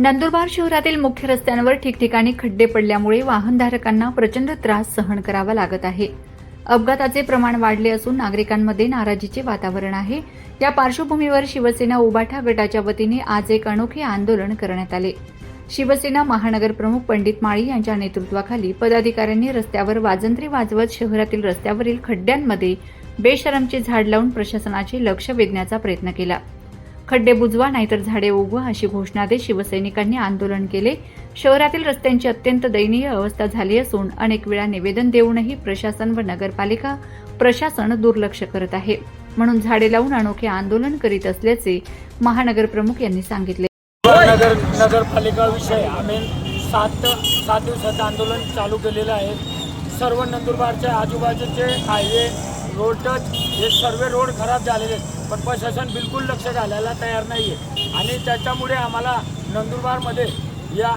नंदुरबार शहरातील मुख्य रस्त्यांवर ठिकठिकाणी खड्डे पडल्यामुळे वाहनधारकांना प्रचंड त्रास सहन करावा लागत आहे. अपघाताचे प्रमाण वाढले असून नागरिकांमध्ये नाराजीचे वातावरण आहे. या पार्श्वभूमीवर शिवसेना उबाठा गटाच्या वतीने आज एक अनोखे आंदोलन करण्यात आले. शिवसेना महानगर प्रमुख पंडित माळी यांच्या नेतृत्वाखाली पदाधिकाऱ्यांनी रस्त्यावर वाजंत्री वाजवत शहरातील रस्त्यावरील खड्ड्यांमध्ये बेशरमचे झाड लावून प्रशासनाचे लक्ष वेधण्याचा प्रयत्न केला. खड्डे बुजवा नाहीतर झाडे उगवा अशी घोषणा देत शिवसैनिकांनी आंदोलन केले. शहरातील रस्त्यांची अत्यंत दयनीय अवस्था झाली असून अनेक वेळा निवेदन देऊनही प्रशासन व नगरपालिका प्रशासन दुर्लक्ष करत आहे. म्हणून झाडे लावून अनोखे आंदोलन करीत असल्याचे महानगर प्रमुख यांनी सांगितले. नगर नगरपालिका विषय आम्ही सात सात दिवसाचं आंदोलन चालू केलेलं आहे. सर्व नंदुरबारच्या आजूबाजूचे हायवे रोड टच हे सर्व रोड खराब झालेले आहेत. पण प्रशासन बिलकुल लक्ष घालायला तयार नाही आहे आणि त्याच्यामुळे आम्हाला नंदुरबारमध्ये या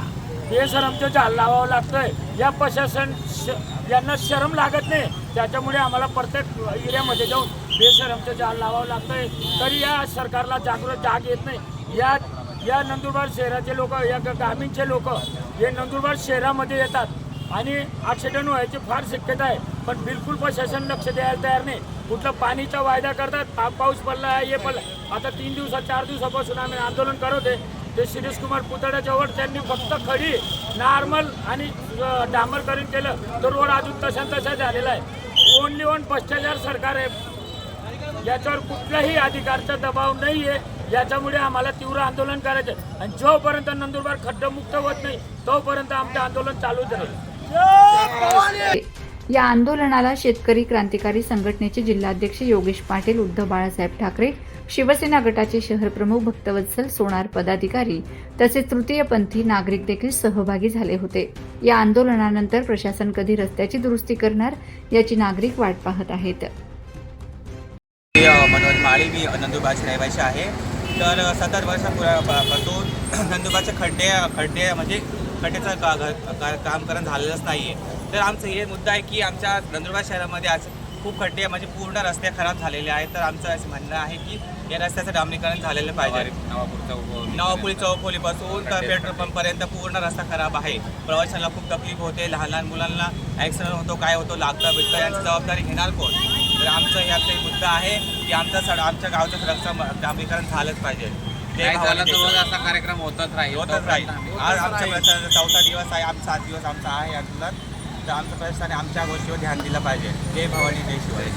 बेशरमचं जाल लावावं लागतं आहे या प्रशासन श यांना शरम लागत नाही. त्याच्यामुळे आम्हाला प्रत्येक एरियामध्ये जाऊन बेशरमचं जाल लावावं लागतं आहे तरी या सरकारला जागृत जाग येत नाही. या या नंदुरबार शहराचे लोक या ग्रामीणचे लोक हे नंदुरबार शहरामध्ये येतात. आणि ॲक्सिडेंट व्हायची फार शक्यता आहे. पण बिलकुल प्रशासन लक्ष द्यायला तयार नाही. कुठलं पाणीचा वायदा करतात पा पाऊस पडला आहे हे पडला. आता तीन दिवसात चार दिवसापासून आम्ही आंदोलन करत आहे ते शिरीष कुमार पुतळ्याजवळ त्यांनी फक्त खडी नॉर्मल आणि डांबर करून केलं. तर रोड अजून तशा तशा झालेला आहे. ओनली ओन भ्रष्टाचार सरकार आहे. याच्यावर कुठलाही अधिकारचा दबाव नाही आहे याच्यामुळे आम्हाला तीव्र आंदोलन करायचं आहे. आणि जोपर्यंत नंदुरबार खड्डमुक्त होत नाही तोपर्यंत आमचं आंदोलन चालूच राहील. या आंदोलनाला शेतकरी क्रांतिकारी संघटनेचे जिल्हाध्यक्ष योगेश पाटील उद्धव बाळासाहेब ठाकरे शिवसेना गटाचे शहर प्रमुख भक्तवत्सल सोनार पदाधिकारी तसेच तृतीयपंथी नागरिक देखील सहभागी झाले होते. या आंदोलनानंतर प्रशासन कधी रस्त्याची दुरुस्ती करणार याची नागरिक वाट पाहत आहेत. मनोज माळी मी नंदुरबारचे रहिवासी आहे. तर अ, वर्षापूर्वीपासून नंदुरबारचे खड्डे खड्डे म्हणजे खड्ड्याचं का का- का- कामकरण झालेलंच नाही आहे तर आमचं हे मुद्दा आहे की आमच्या नंदुरबार शहरामध्ये आज खूप खड्डे म्हणजे पूर्ण रस्ते खराब झालेले आहेत. तर आमचं असं म्हणणं आहे की या रस्त्याचं डांबरीकरण झालेलं पाहिजे. नवापुरी चौफोलीपासून तर पेट्रोल पंपपर्यंत पूर्ण रस्ता खराब आहे. प्रवाशांना खूप तकलीफ होते लहान लहान मुलांना ॲक्सिडेंट होतो काय होतो लागतं. बिकतं यांची जबाबदारी घेणार कोण? तर आमचं एक मुद्दा आहे की आमचा सड आमच्या गावचं रस्ता डांबरीकरण झालंच पाहिजे. झालं तर रोज असा कार्यक्रम होतच राहील. होतच राहील. आज आमच्या चौथा दिवस आहे आम सात दिवस आमचा आहे आंदोलन तर आमचं प्रशासनाने आमच्या गोष्टीवर ध्यान दिलं पाहिजे. जय भवानी जय शिवाय